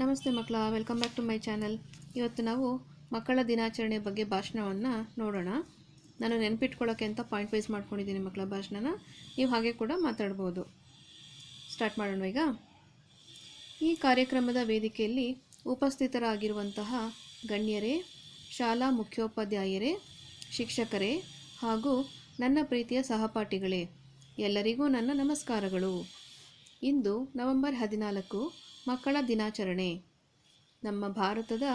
ನಮಸ್ತೆ ಮಕ್ಕಳ welcome back to my channel ಇವತ್ತು ನಾವು ಮಕ್ಕಳ ದಿನಾಚರಣೆ ಬಗ್ಗೆ ಭಾಷಣವನ್ನು ನೋಡೋಣ. ನಾನು ನೆನಪಿಟ್ಕೊಳ್ಳೋಕ್ಕೆ ಅಂತ ಪಾಯಿಂಟ್ ವೈಸ್ ಮಾಡ್ಕೊಂಡಿದ್ದೀನಿ ಮಕ್ಕಳ ಭಾಷಣನ. ನೀವು ಹಾಗೆ ಕೂಡ ಮಾತಾಡ್ಬೋದು. ಸ್ಟಾರ್ಟ್ ಮಾಡೋಣ ಈಗ. ಈ ಕಾರ್ಯಕ್ರಮದ ವೇದಿಕೆಯಲ್ಲಿ ಉಪಸ್ಥಿತರಾಗಿರುವಂತಹ ಗಣ್ಯರೇ, ಶಾಲಾ ಮುಖ್ಯೋಪಾಧ್ಯಾಯರೇ, ಶಿಕ್ಷಕರೇ ಹಾಗೂ ನನ್ನ ಪ್ರೀತಿಯ ಸಹಪಾಠಿಗಳೇ, ಎಲ್ಲರಿಗೂ ನನ್ನ ನಮಸ್ಕಾರಗಳು. ಇಂದು ನವೆಂಬರ್ ಹದಿನಾಲ್ಕು ಮಕ್ಕಳ ದಿನಾಚರಣೆ. ನಮ್ಮ ಭಾರತದ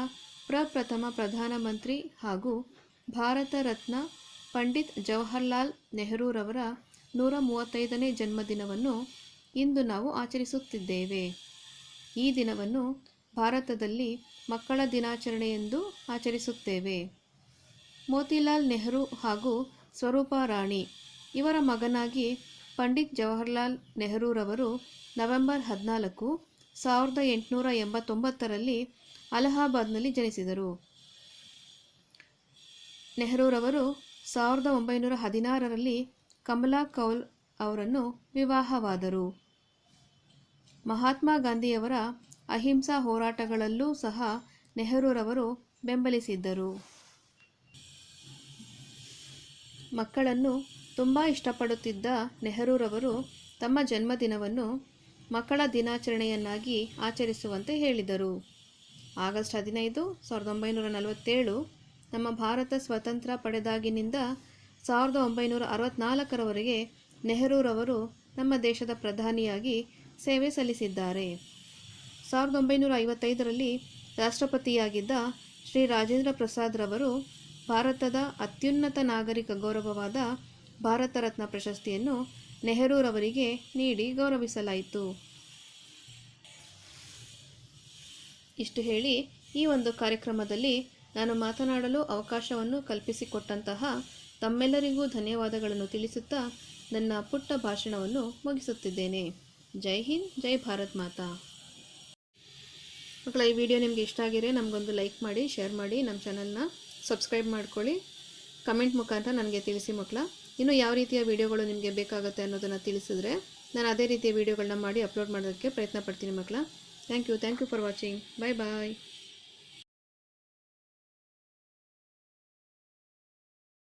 ಪ್ರಪ್ರಥಮ ಪ್ರಧಾನಮಂತ್ರಿ ಹಾಗೂ ಭಾರತ ರತ್ನ ಪಂಡಿತ್ ಜವಾಹರ್ಲಾಲ್ ನೆಹರೂರವರ ನೂರ ಮೂವತ್ತೈದನೇ ಜನ್ಮದಿನವನ್ನು ಇಂದು ನಾವು ಆಚರಿಸುತ್ತಿದ್ದೇವೆ. ಈ ದಿನವನ್ನು ಭಾರತದಲ್ಲಿ ಮಕ್ಕಳ ದಿನಾಚರಣೆ ಎಂದು ಆಚರಿಸುತ್ತೇವೆ. ಮೋತಿಲಾಲ್ ನೆಹರು ಹಾಗೂ ಸ್ವರೂಪ ರಾಣಿ ಇವರ ಮಗನಾಗಿ ಪಂಡಿತ್ ಜವಾಹರ್ಲಾಲ್ ನೆಹರೂರವರು ನವೆಂಬರ್ ಹದಿನಾಲ್ಕು ಸಾವಿರದ ಎಂಟುನೂರ ಎಂಬತ್ತೊಂಬತ್ತರಲ್ಲಿ ಅಲಹಾಬಾದ್ನಲ್ಲಿ ಜನಿಸಿದರು. ನೆಹರೂರವರು ಸಾವಿರದ ಒಂಬೈನೂರ ಹದಿನಾರರಲ್ಲಿ ಕಮಲಾ ಕೌಲ್ ಅವರನ್ನು ವಿವಾಹವಾದರು. ಮಹಾತ್ಮ ಗಾಂಧಿಯವರ ಅಹಿಂಸಾ ಹೋರಾಟಗಳಲ್ಲೂ ಸಹ ನೆಹರೂರವರು ಬೆಂಬಲಿಸಿದ್ದರು. ಮಕ್ಕಳನ್ನು ತುಂಬ ಇಷ್ಟಪಡುತ್ತಿದ್ದ ನೆಹರೂರವರು ತಮ್ಮ ಜನ್ಮದಿನವನ್ನು ಮಕ್ಕಳ ದಿನಾಚರಣೆಯನ್ನಾಗಿ ಆಚರಿಸುವಂತೆ ಹೇಳಿದರು. ಆಗಸ್ಟ್ ಹದಿನೈದು, ಸಾವಿರದ ಒಂಬೈನೂರ ನಲವತ್ತೇಳು ನಮ್ಮ ಭಾರತ ಸ್ವತಂತ್ರ ಪಡೆದಾಗಿನಿಂದ ಸಾವಿರದ ಒಂಬೈನೂರ ಅರವತ್ತ್ನಾಲ್ಕರವರೆಗೆ ನೆಹರೂರವರು ನಮ್ಮ ದೇಶದ ಪ್ರಧಾನಿಯಾಗಿ ಸೇವೆ ಸಲ್ಲಿಸಿದ್ದಾರೆ. ಸಾವಿರದ ಒಂಬೈನೂರ ಐವತ್ತೈದರಲ್ಲಿ ರಾಷ್ಟ್ರಪತಿಯಾಗಿದ್ದ ಶ್ರೀ ರಾಜೇಂದ್ರ ಪ್ರಸಾದ್ರವರು ಭಾರತದ ಅತ್ಯುನ್ನತ ನಾಗರಿಕ ಗೌರವವಾದ ಭಾರತ ರತ್ನ ಪ್ರಶಸ್ತಿಯನ್ನು ನೆಹರೂರವರಿಗೆ ನೀಡಿ ಗೌರವಿಸಲಾಯಿತು. ಇಷ್ಟು ಹೇಳಿ ಈ ಒಂದು ಕಾರ್ಯಕ್ರಮದಲ್ಲಿ ನಾನು ಮಾತನಾಡಲು ಅವಕಾಶವನ್ನು ಕಲ್ಪಿಸಿಕೊಟ್ಟಂತಹ ತಮ್ಮೆಲ್ಲರಿಗೂ ಧನ್ಯವಾದಗಳನ್ನು ತಿಳಿಸುತ್ತಾ ನನ್ನ ಪುಟ್ಟ ಭಾಷಣವನ್ನು ಮುಗಿಸುತ್ತಿದ್ದೇನೆ. ಜೈ ಹಿಂದ್, ಜೈ ಭಾರತ್ ಮಾತಾ. ಮಕ್ಕಳ, ಈ ವಿಡಿಯೋ ನಿಮಗೆ ಇಷ್ಟ ಆಗಿದ್ರೆ ನಮಗೊಂದು ಲೈಕ್ ಮಾಡಿ, ಶೇರ್ ಮಾಡಿ, ನಮ್ಮ ಚಾನಲ್ನ ಸಬ್ಸ್ಕ್ರೈಬ್ ಮಾಡ್ಕೊಳ್ಳಿ. ಕಮೆಂಟ್ ಮುಖಾಂತರ ನನಗೆ ತಿಳಿಸಿ ಮಕ್ಕಳ. ಇನ್ನು ಯಾವ ರೀತಿಯ ವೀಡಿಯೋಗಳು ನಿಮಗೆ ಬೇಕಾಗುತ್ತೆ ಅನ್ನೋದನ್ನು ತಿಳಿಸಿದ್ರೆ ನಾನು ಅದೇ ರೀತಿಯ ವೀಡಿಯೋಗಳನ್ನ ಮಾಡಿ ಅಪ್ಲೋಡ್ ಮಾಡೋದಕ್ಕೆ ಪ್ರಯತ್ನ ಪಡ್ತೀನಿ ಮಕ್ಕಳ. Thank you thank you for watching bye bye